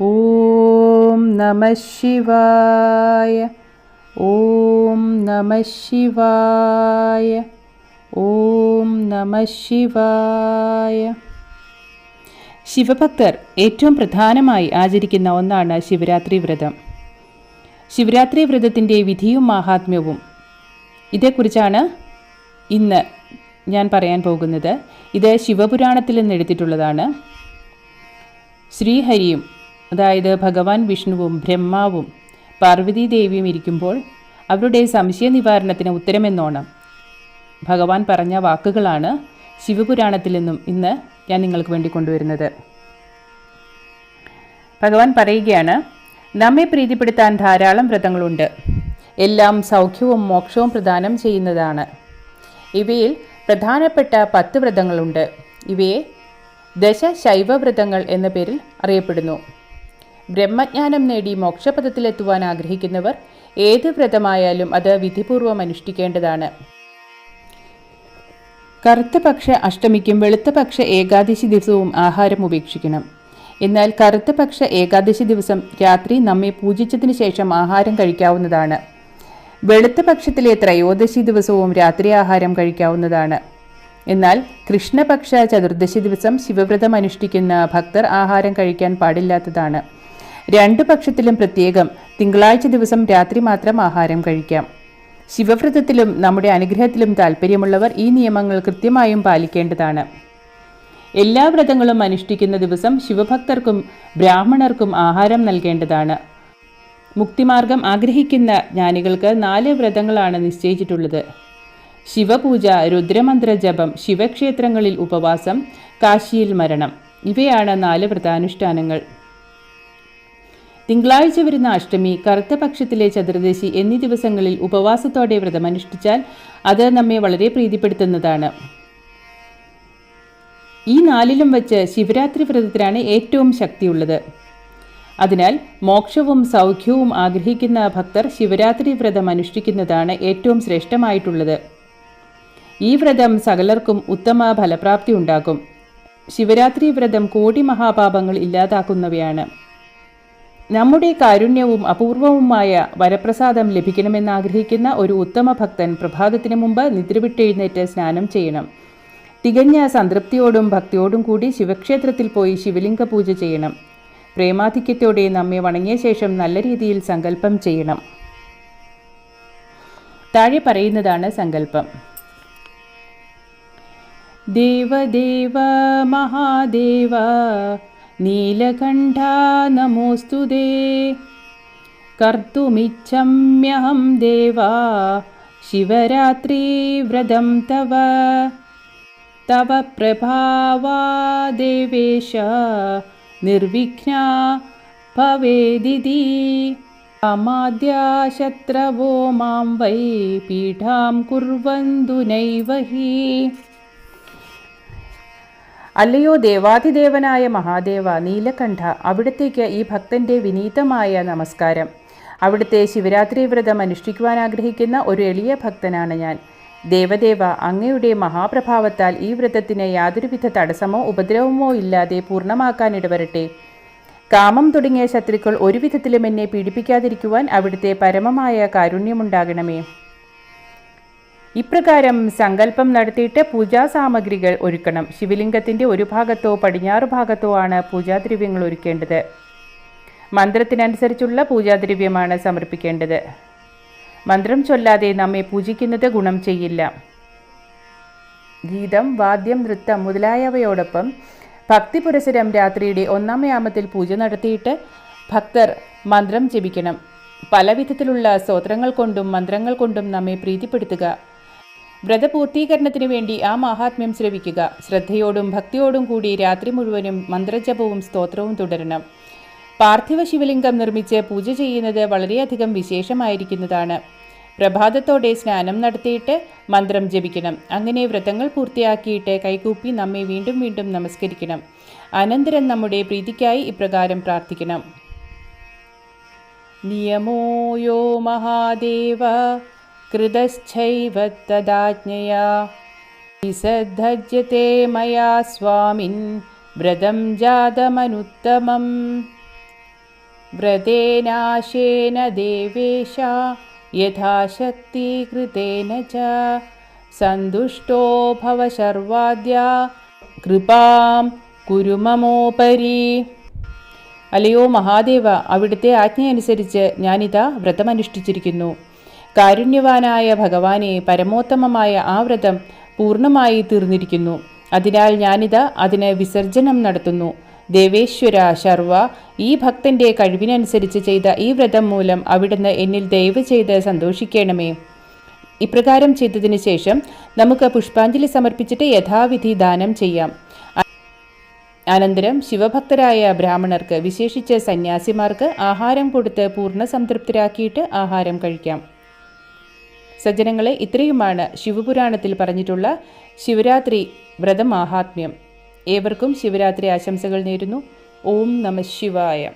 ഓം നമ ശിവായ ഓം നമ ശിവായ ഓം നമ ശിവായ. ശിവഭക്തർ ഏറ്റവും പ്രധാനമായി ആചരിക്കുന്ന ഒന്നാണ് ശിവരാത്രി വ്രതം. ശിവരാത്രി വ്രതത്തിന്റെ വിധിയും മാഹാത്മ്യവും. ഇതേക്കുറിച്ചാണ് ഇന്ന് ഞാൻ പറയാൻ പോകുന്നത്. ഇത് ശിവപുരാണത്തിൽ നിന്ന് എടുത്തിട്ടുള്ളതാണ്. ശ്രീഹരിയും അതായത് ഭഗവാൻ വിഷ്ണുവും ബ്രഹ്മാവും പാർവതി ദേവിയും ഇരിക്കുമ്പോൾ അവരുടെ സംശയ നിവാരണത്തിന് ഉത്തരമെന്നോണം. ഭഗവാൻ പറഞ്ഞ വാക്കുകളാണ് ശിവപുരാണത്തിൽ നിന്നും ഇന്ന് ഞാൻ നിങ്ങൾക്ക് വേണ്ടി കൊണ്ടുവരുന്നത്. ഭഗവാൻ പറയുകയാണ് നമ്മെ പ്രീതിപ്പെടുത്താൻ ധാരാളം വ്രതങ്ങളുണ്ട്. എല്ലാം സൗഖ്യവും മോക്ഷവും പ്രദാനം ചെയ്യുന്നതാണ്. ഇവയിൽ പ്രധാനപ്പെട്ട പത്ത് വ്രതങ്ങളുണ്ട്. ഇവയെ ദശ ശൈവവ്രതങ്ങൾ എന്ന പേരിൽ അറിയപ്പെടുന്നു. ബ്രഹ്മജ്ഞാനം നേടി മോക്ഷപഥത്തിലെത്തുവാൻ ആഗ്രഹിക്കുന്നവർ ഏത് വ്രതമായാലും അത് വിധിപൂർവം അനുഷ്ഠിക്കേണ്ടതാണ്. കറുത്ത പക്ഷ അഷ്ടമിക്കും വെളുത്ത പക്ഷ ഏകാദശി ദിവസവും ആഹാരം ഉപേക്ഷിക്കണം. എന്നാൽ കറുത്ത പക്ഷ ഏകാദശി ദിവസം രാത്രി നമ്മെ പൂജിച്ചതിന് ശേഷം ആഹാരം കഴിക്കാവുന്നതാണ്. വെളുത്ത പക്ഷത്തിലെ ത്രയോദശി ദിവസവും രാത്രി ആഹാരം കഴിക്കാവുന്നതാണ്. എന്നാൽ കൃഷ്ണപക്ഷ ചതുർദശി ദിവസം ശിവവ്രതം അനുഷ്ഠിക്കുന്ന ഭക്തർ ആഹാരം കഴിക്കാൻ പാടില്ലാത്തതാണ്. രണ്ടു പക്ഷത്തിലും പ്രത്യേകം തിങ്കളാഴ്ച ദിവസം രാത്രി മാത്രം ആഹാരം കഴിക്കാം. ശിവവ്രതത്തിലും നമ്മുടെ അനുഗ്രഹത്തിലും താല്പര്യമുള്ളവർ ഈ നിയമങ്ങൾ കൃത്യമായും പാലിക്കേണ്ടതാണ്. എല്ലാ വ്രതങ്ങളും അനുഷ്ഠിക്കുന്ന ദിവസം ശിവഭക്തർക്കും ബ്രാഹ്മണർക്കും ആഹാരം നൽകേണ്ടതാണ്. മുക്തിമാർഗം ആഗ്രഹിക്കുന്ന ജ്ഞാനികൾക്ക് നാല് വ്രതങ്ങളാണ് നിശ്ചയിച്ചിട്ടുള്ളത്. ശിവപൂജ രുദ്രമന്ത്ര ജപം ശിവക്ഷേത്രങ്ങളിൽ ഉപവാസം കാശിയിൽ മരണം. ഇവയാണ് നാല് വ്രതാനുഷ്ഠാനങ്ങൾ. തിങ്കളാഴ്ച വരുന്ന അഷ്ടമി കറുത്ത പക്ഷത്തിലെ ചതുർദശി എന്നീ ദിവസങ്ങളിൽ ഉപവാസത്തോടെ വ്രതമനുഷ്ഠിച്ചാൽ അത് നമ്മെ വളരെ പ്രീതിപ്പെടുത്തുന്നതാണ്. ഈ നാലിലും വച്ച് ശിവരാത്രി വ്രതത്തിനാണ് ഏറ്റവും ശക്തിയുള്ളത്. അതിനാൽ മോക്ഷവും സൗഖ്യവും ആഗ്രഹിക്കുന്ന ഭക്തർ ശിവരാത്രി വ്രതം അനുഷ്ഠിക്കുന്നതാണ് ഏറ്റവും ശ്രേഷ്ഠമായിട്ടുള്ളത്. ഈ വ്രതം സകലർക്കും ഉത്തമ ഫലപ്രാപ്തി ഉണ്ടാക്കും. ശിവരാത്രി വ്രതം കോടി മഹാപാപങ്ങൾ ഇല്ലാതാക്കുന്നവയാണ്. നമ്മുടെ കാരുണ്യവും അപൂർവവുമായ വരപ്രസാദം ലഭിക്കണമെന്നാഗ്രഹിക്കുന്ന ഒരു ഉത്തമ ഭക്തൻ പ്രഭാതത്തിന് മുമ്പ് നിദ്രവിട്ടെഴുന്നേറ്റ് സ്നാനം ചെയ്യണം. തികഞ്ഞ സംതൃപ്തിയോടും ഭക്തിയോടും കൂടി ശിവക്ഷേത്രത്തിൽ പോയി ശിവലിംഗ പൂജ ചെയ്യണം. പ്രേമാധിക്യത്തോടെ നമ്മെ വണങ്ങിയ ശേഷം നല്ല രീതിയിൽ സങ്കല്പം ചെയ്യണം. താഴെ പറയുന്നതാണ് സങ്കല്പം. ദേവദേവ മഹാദേവ नीलकण्ठा नमोऽस्तु दे। कर्तुमिच्छम्यहं देवा शिवरात्रिव्रतं तव। तव प्रभावा देवेश निर्विघ्ना भवेदिति। अमाद्या मां वै पीठां कुर्वन्तु नैव हि। അല്ലയോ ദേവാതിദേവനായ മഹാദേവ നീലകണ്ഠ അവിടത്തേക്ക് ഈ ഭക്തന്റെ വിനീതമായ നമസ്കാരം. അവിടുത്തെ ശിവരാത്രി വ്രതം അനുഷ്ഠിക്കുവാൻ ആഗ്രഹിക്കുന്ന ഒരു എളിയ ഭക്തനാണ് ഞാൻ. ദേവദേവ അങ്ങയുടെ മഹാപ്രഭാവത്താൽ ഈ വ്രതത്തിന് യാതൊരുവിധ തടസ്സമോ ഉപദ്രവമോ ഇല്ലാതെ പൂർണമാക്കാൻ ഇടവരട്ടെ കാമം തുടങ്ങിയ ശത്രുക്കൾ ഒരുവിധത്തിലും എന്നെ പീഡിപ്പിക്കാതിരിക്കുവാൻ അവിടുത്തെ പരമമായ കാരുണ്യമുണ്ടാകണമേ. ഇപ്രകാരം സങ്കല്പം നടത്തിയിട്ട് പൂജാ സാമഗ്രികൾ ഒരുക്കണം. ശിവലിംഗത്തിന്റെ ഒരു ഭാഗത്തോ പടിഞ്ഞാറ് ഭാഗത്തോ ആണ് പൂജാദ്രവ്യങ്ങൾ ഒരുക്കേണ്ടത്. മന്ത്രത്തിനനുസരിച്ചുള്ള പൂജാദ്രവ്യമാണ് സമർപ്പിക്കേണ്ടത്. മന്ത്രം ചൊല്ലാതെ നമ്മെ പൂജിക്കുന്നത് ഗുണം ചെയ്യില്ല. ഗീതം വാദ്യം നൃത്തം മുതലായവയോടൊപ്പം ഭക്തി പുരസരം രാത്രിയുടെ ഒന്നാം യാമത്തിൽ പൂജ നടത്തിയിട്ട് ഭക്തർ മന്ത്രം ജപിക്കണം. പലവിധത്തിലുള്ള സ്തോത്രങ്ങൾ കൊണ്ടും മന്ത്രങ്ങൾ കൊണ്ടും നമ്മെ പ്രീതിപ്പെടുത്തുക. വ്രതപൂർത്തീകരണത്തിനു വേണ്ടി ആ മഹാത്മ്യം ശ്രവിക്കുക. ശ്രദ്ധയോടും ഭക്തിയോടും കൂടി രാത്രി മുഴുവനും മന്ത്രജപവും സ്തോത്രവും തുടരണം. പാർത്ഥിവ ശിവലിംഗം നിർമ്മിച്ച് പൂജ ചെയ്യുന്നത് വളരെയധികം വിശേഷമായിരിക്കുന്നതാണ്. പ്രഭാതത്തോടെ സ്നാനം നടത്തിയിട്ട് മന്ത്രം ജപിക്കണം. അങ്ങനെ വ്രതങ്ങൾ പൂർത്തിയാക്കിയിട്ട് കൈകൂപ്പി നമ്മെ വീണ്ടും വീണ്ടും നമസ്കരിക്കണം. അനന്തരം നമ്മുടെ പ്രീതിക്കായി ഇപ്രകാരം പ്രാർത്ഥിക്കണം. നിയമോ യോ മഹാദേവ कृतश्चैव तदाज्ञया विसद्धज्यते मया स्वामिन् व्रतं जातमनुत्तमम् വ്രതേനാശേന ദേവേശ യഥാശക്തി കൃതേന ച സന്തുഷ്ടോ ഭവ ശർവാദ്യ കൃപാം കുരുമമോപരി അല്ലയോ മഹാദേവ അവിടുത്തെ ആജ്ഞയനുസരിച്ച് ഞാനിതാ വ്രതമനുഷ്ഠിച്ചിരിക്കുന്നു കാരുണ്യവാനായ ഭഗവാനെ പരമോത്തമമായ ആ വ്രതം പൂർണമായി തീർന്നിരിക്കുന്നു. അതിനാൽ ഞാനിത് അതിന് വിസർജനം നടത്തുന്നു. ദേവേശ്വര ശർവ ഈ ഭക്തന്റെ കഴിവിനനുസരിച്ച് ചെയ്ത ഈ വ്രതം മൂലം അവിടുന്ന് എന്നിൽ ദയവ് ചെയ്ത് സന്തോഷിക്കണമേ. ഇപ്രകാരം ചെയ്തതിനു ശേഷം നമുക്ക് പുഷ്പാഞ്ജലി സമർപ്പിച്ചിട്ട് യഥാവിധി ദാനം ചെയ്യാം. അനന്തരം ശിവഭക്തരായ ബ്രാഹ്മണർക്ക് വിശേഷിച്ച് സന്യാസിമാർക്ക് ആഹാരം കൊടുത്ത് പൂർണ സംതൃപ്തരാക്കിയിട്ട് ആഹാരം കഴിക്കാം. സജ്ജനങ്ങളെ ഇത്രയുമാണ് ശിവപുരാണത്തിൽ പറഞ്ഞിട്ടുള്ള ശിവരാത്രി വ്രതമാഹാത്മ്യം. ഏവർക്കും ശിവരാത്രി ആശംസകൾ നേരുന്നു. ഓം നമ ശിവായ.